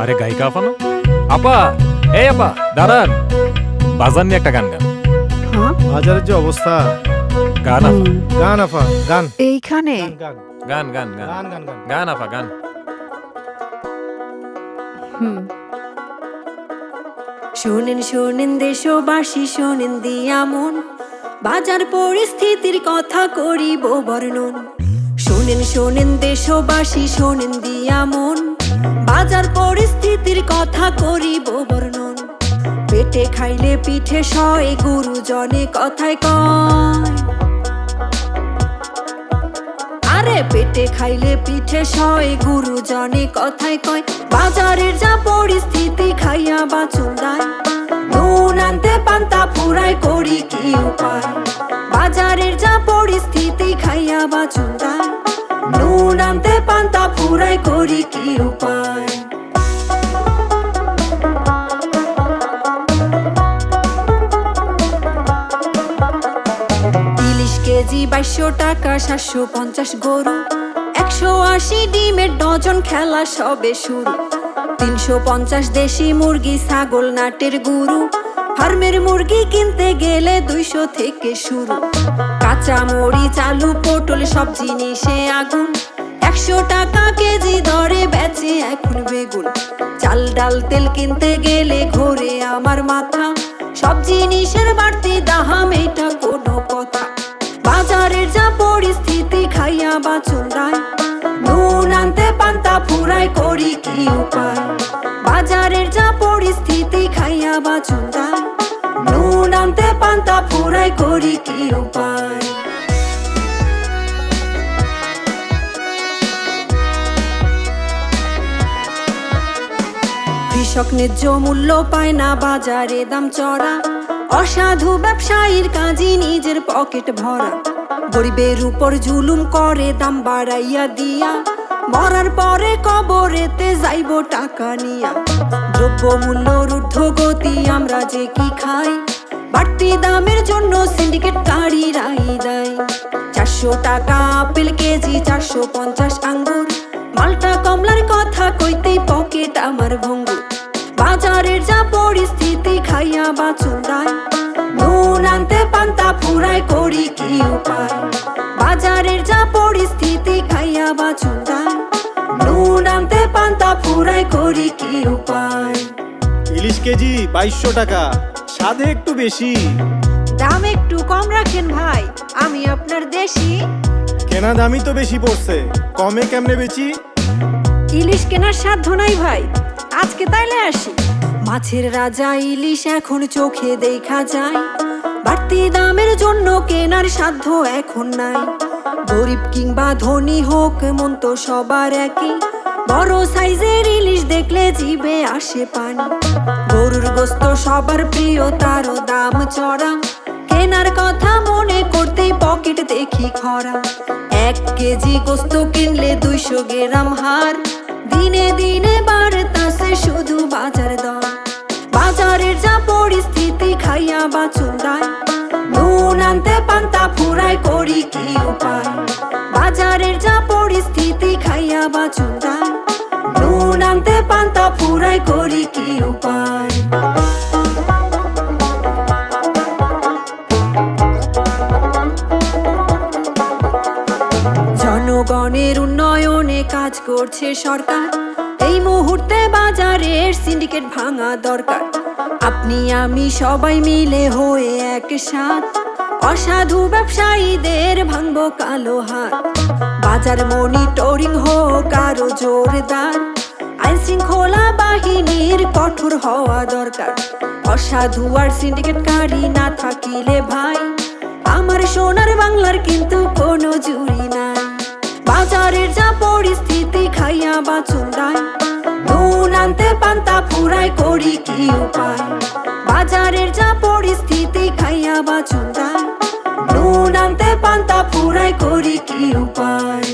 আরে গায়িকা আপা না? আপা এই আপা দাঁড়ান। বাজার নিয়ে একটা গান গান। হ্যাঁ? বাজারের যে অবস্থা। গান আফা। গান আফা গান। এইখানে? গান গান। গান গান গান। গান আফা গান। শোনেন শোনেন দেশবাসী শোনেন দিয়া মন। বাজার পরিস্থিতির কথা করিব বর্ণন। শোনেন শোনেন দেশবাসী শোনেন দিয়া মন। বাজার পরিস্থিতির কথা করিব বর্ণন। পেটে খাইলে পিঠে সয়, গুরুজনে কথায় কয়। আরে পেটে খাইলে পিঠে সয়, গুরুজনে কথায় কয়। বাজারের যা পরিস্থিতি, খাইয়া বাঁচুন দায়। নুন আনতে পান্তা ফুরাই করি কি উপায়? বাজারের যা পরিস্থিতি, খাইয়া বাঁচুন দায়। নুন আনতে পান্তা ফুরাই করি কি উপায়? বাইশশো টাকা, সাতশো পঞ্চাশ গরু, একশো আশি ডিমের ডজন খেলা সবে শুরু। তিনশো পঞ্চাশ দেশি মুরগি, ছাগল, নাটের গুরু, ফার্মের মুরগি কিনতে গেলে দুইশো থেকে শুরু। কাঁচা মরি চালু, পটল, সব জিনিসে আগুন। একশো টাকা কেজি দরে বেচে এখন বেগুন। চাল, ডাল, তেল কিনতে গেলে ঘোরে আমার মাথা। সব জিনিসের বাড়তি দাহাম এটা কোনো কথা। বাজারের যা পরিস্থিতি খাইয়া বাঁচুন দায় নুন আনতে পান্তা ফুরাই করি কি উপায়? বাজারের যা পরিস্থিতি খাইয়া বাঁচুন দায় নুন আনতে পান্তা ফুরাই করি কি উপায়? কৃষক ন্যায্য মূল্য পায় না বাজারে দাম চড়া। অসাধু ব্যবসায়ীর কাজী নিজের পকেট ভরা। গরিবের উপর জুলুম করে, দাম বাড়াইয়া দিয়া। মরার পরে কবরেতে যাইব টাকা নিয়া। দ্রব্য মূল্যর ঊর্ধ্বগতি আমরা যে কি খাই? বাড়তি দামের জন্য সিন্ডিকেট গাড়ি রাই দেয়। চারশো টাকা আপেল কেজি, চারশো পঞ্চাশ আঙ্গুর। মালটা কমলার কথা কইতেই পকেট আমার ভঙ্গুর। বাজারের যা পরিস্থিতি, খাইয়া বাঁচুন। ফুরাই করি কি উপায়? বাজারের যা পরিস্থিতি খাইয়া বাঁচুন দায় নুন আনতে পান্তা ফুরাই করি কি উপায়? ইলিশ কেজি বাইশশো টাকা স্বাদে একটু বেশি। দাম একটু কম রাখেন ভাই আমি আপনার দেশি। কেনা দামই তো বেশি পড়ছে কমে কেমনে বেচি? ইলিশ কেনার সাধ্য নাই ভাই আজকে তাইলে আসি। মাছের রাজা ইলিশ এখন চোখে দেখা যায়। বাড়তি দামের জন্য কেনার সাধ্য এখন নাই। গরিব কিংবা ধনী হোক, মন তো সবার একই। বড় সাইজের ইলিশ দেখলে জিবে আসে পানি। গরুর গোস্ত সবার প্রিয়, তারও দাম চড়া কেনার কথা মনে করতেই পকেট দেখি খরা। এক কেজি গোস্ত কিনলে দুইশো গ্রাম হার। দিনে দিনে বাড়তাছে শুধু বাজার দর। বাজারের যা পরিস্থিতি, খাইয়া বাঁচুন দায় নুন আনতে পান্তা ফুরাই করি কি উপায়? বাজারের যা পরিস্থিতি, খাইয়া বাঁচুন দায় নুন আনতে পান্তা ফুরাই করি কি উপায়? জনগণের উন্নয়নে কাজ করছে সরকার। এই মুহূর্তে বাজারের সিন্ডিকেট ভাঙা দরকার। আপনি, আমি সবাই মিলে হয়ে একসাথ অসাধু ব্যবসায়ীদের ভাঙবো কালো হাত। বাজার মনিটরিং হোক আরও জোরদার আইন শৃঙ্খলা বাহিনীর কঠোর হওয়া দরকার। অসাধু আর সিন্ডিকেট সিন্ডিকেটকারী না থাকিলে ভাই, আমার সোনার বাংলার কিন্তু কোনো জুড়ি নাই। বাজারের যা পরিস্থিতি, খাইয়া বাঁচুন দায় করি উপায়। বাজারের যা পরিস্থিতি, খাইয়া বাঁচুন দায় নুন আনতে পান্তা ফুরাই করি কি উপায়?